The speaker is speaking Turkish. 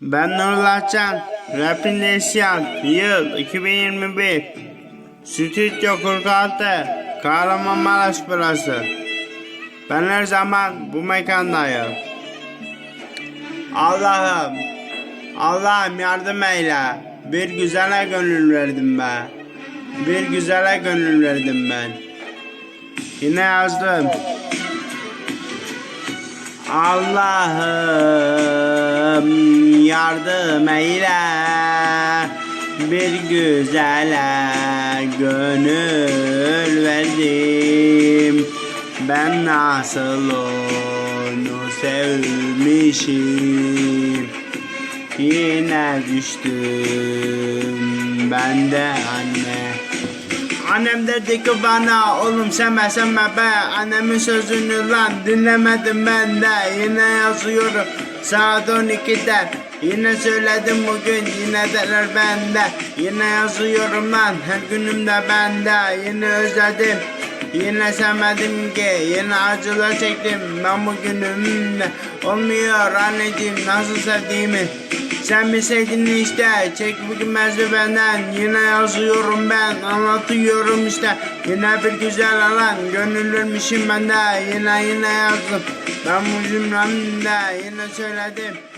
Ben Nurullah Can, Rapin yıl 2021. Stüdyo 46, Kahramanmaraş burası. Ben her zaman bu mekandayım. Allah'ım, Allah'ım yardım eyle. Bir güzele gönül verdim ben. Bir güzele gönül verdim ben. Yine yazdım. Allah'ım yardım eyle. Bir güzele gönül verdim. Ben nasıl onu sevmişim? Yine düştüm ben de anne. Annem dedi ki bana oğlum sevme sevme be. Annemin sözünü lan dinlemedim ben de. Yine yazıyorum. Saat 12'de Yine söyledim bugün yine derler bende. Yine yazıyorum lan her günümde bende. Yine özledim Yine sevmedim ki. Yine acılar çektim ben bugünümde Olmuyor anneciğim nasıl sevdiğimi. Sen bilseydin işte çek bugün benden. Yine yazıyorum ben anlatıyorum işte. Yine bir güzel alan gönüllürmüşüm ben de. Yine yine yazdım ben bu cümlemde. Yine söyledim